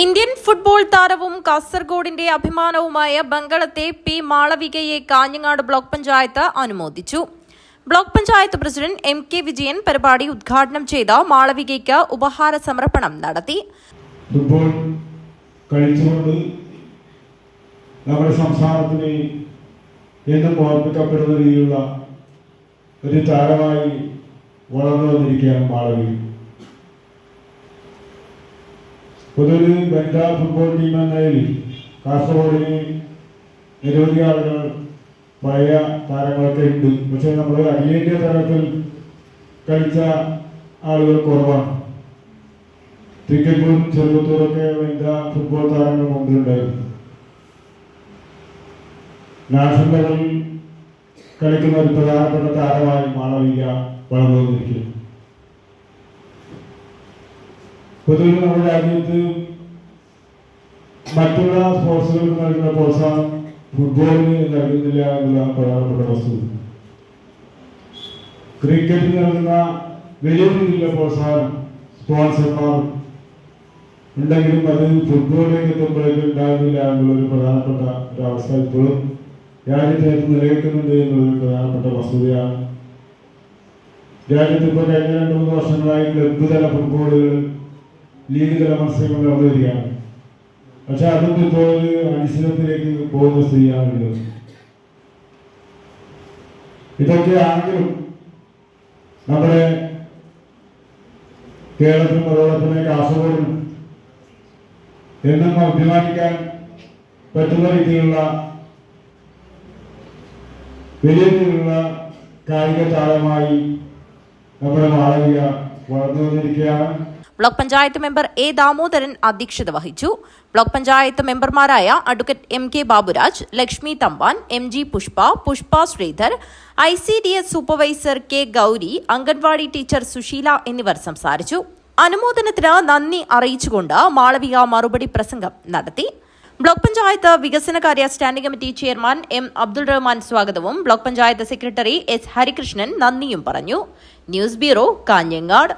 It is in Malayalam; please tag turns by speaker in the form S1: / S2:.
S1: ഇന്ത്യൻ ഫുട്ബോൾ താരവും കാസർഗോഡിന്റെ അഭിമാനവുമായ ബംഗളത്തെ പി മാളവികയെ കാഞ്ഞങ്ങാട് ബ്ലോക്ക് പഞ്ചായത്ത് അനുമോദിച്ചു. Block panchayat president M K Vijayan പരിപാടി ഉദ്ഘാടനം ചെയ്ത മാളവികയ്ക്ക് ഉപഹാര സമർപ്പണം നടത്തി.
S2: ഫുട്ബോൾ കളിച്ചുകൊണ്ട് നമ്മുടെ എന്നും ഒരു താരമായി വളർന്നു വന്നിരിക്കുകയാണ് പൊതുവിൽ വനിതാ ഫുട്ബോൾ ടീം എന്നതിൽ കാസർഗോഡിന് നിരവധി ആളുകൾ പഴയ താരങ്ങളൊക്കെ ഉണ്ട്. പക്ഷേ നമ്മൾ അഖിലേന്ത്യാ തലത്തിൽ കളിച്ച ആളുകൾ കുറവാണ്. ക്രിക്കറ്റും ചെറുപ്പത്തോടൊക്കെ വനിതാ ഫുട്ബോൾ താരങ്ങൾ മുമ്പിലുണ്ടായിരുന്നു. നാഷണൽ കളിക്കുന്ന ഒരു പ്രധാനപ്പെട്ട താരമായി മാളവിക വളർന്നു വന്നിരിക്കുന്നു പൊതുവെ നമ്മുടെ രാജ്യത്ത് മറ്റുള്ള സ്പോർട്സുകൾക്ക് നൽകുന്ന പ്രോത്സാഹനം ഫുട്ബോളിന് നൽകുന്നില്ല എന്നുള്ള പ്രധാനപ്പെട്ട വസ്തുത ക്രിക്കറ്റിന് നൽകുന്ന വലിയ രീതിയിലുള്ള പ്രോത്സാഹനം സ്പോൺസർമാർ ഉണ്ടെങ്കിലും അത് ഫുട്ബോളിലേക്ക് എത്തുമ്പോഴേക്കും ഉണ്ടാകുന്നില്ല എന്നുള്ളൊരു പ്രധാനപ്പെട്ട ഒരു അവസ്ഥ ഇപ്പോഴും രാജ്യത്തിനകത്ത് നിലനിൽക്കുന്നുണ്ട് എന്നുള്ളൊരു പ്രധാനപ്പെട്ട വസ്തുതയാണ്. രാജ്യത്ത് ഇപ്പോൾ കഴിഞ്ഞ രണ്ട് മൂന്ന് വർഷങ്ങളായി ക്ലബ്ബ് തല ഫുട്ബോളുകൾ ലീഗ് തല മത്സരങ്ങൾ നടന്നു വരികയാണ്. പക്ഷെ അതൊക്കെ ഇപ്പോൾ ഒരു അടിസ്ഥാനത്തിലേക്ക് പോകുന്ന സ്ഥിതിയാണുള്ളത് ഇതൊക്കെ ആണെങ്കിലും നമ്മുടെ കേരളത്തിലും അതോടൊപ്പം കാസർഗോഡും എന്നും അഭിമാനിക്കാൻ പറ്റുന്ന രീതിയിലുള്ള വലിയ രീതിയിലുള്ള കായിക താരമായി നമ്മുടെ Malavika
S1: block panchayat member A Damodaran അധ്യക്ഷത വഹിച്ചു. ബ്ലോക്ക് പഞ്ചായത്ത് മെമ്പർമാരായ advocate M K Baburaj Lakshmi Thampan M G Pushpa Pushpa Sreedhar I C D S supervisor K Gowri anganwadi teacher Susheela എന്നിവർ സംസാരിച്ചു. അനുമോദനത്തിന് നന്ദി അറിയിച്ചുകൊണ്ട് മാളവിക മറുപടി പ്രസംഗം നടത്തി. ബ്ലോക്ക് പഞ്ചായത്ത് വികസനകാര്യ standing committee chairman M Abdul Rahman സ്വാഗതവും. Block panchayat secretary S Harikrishnan നന്ദിയും പറഞ്ഞു. News bureau Kanhangad.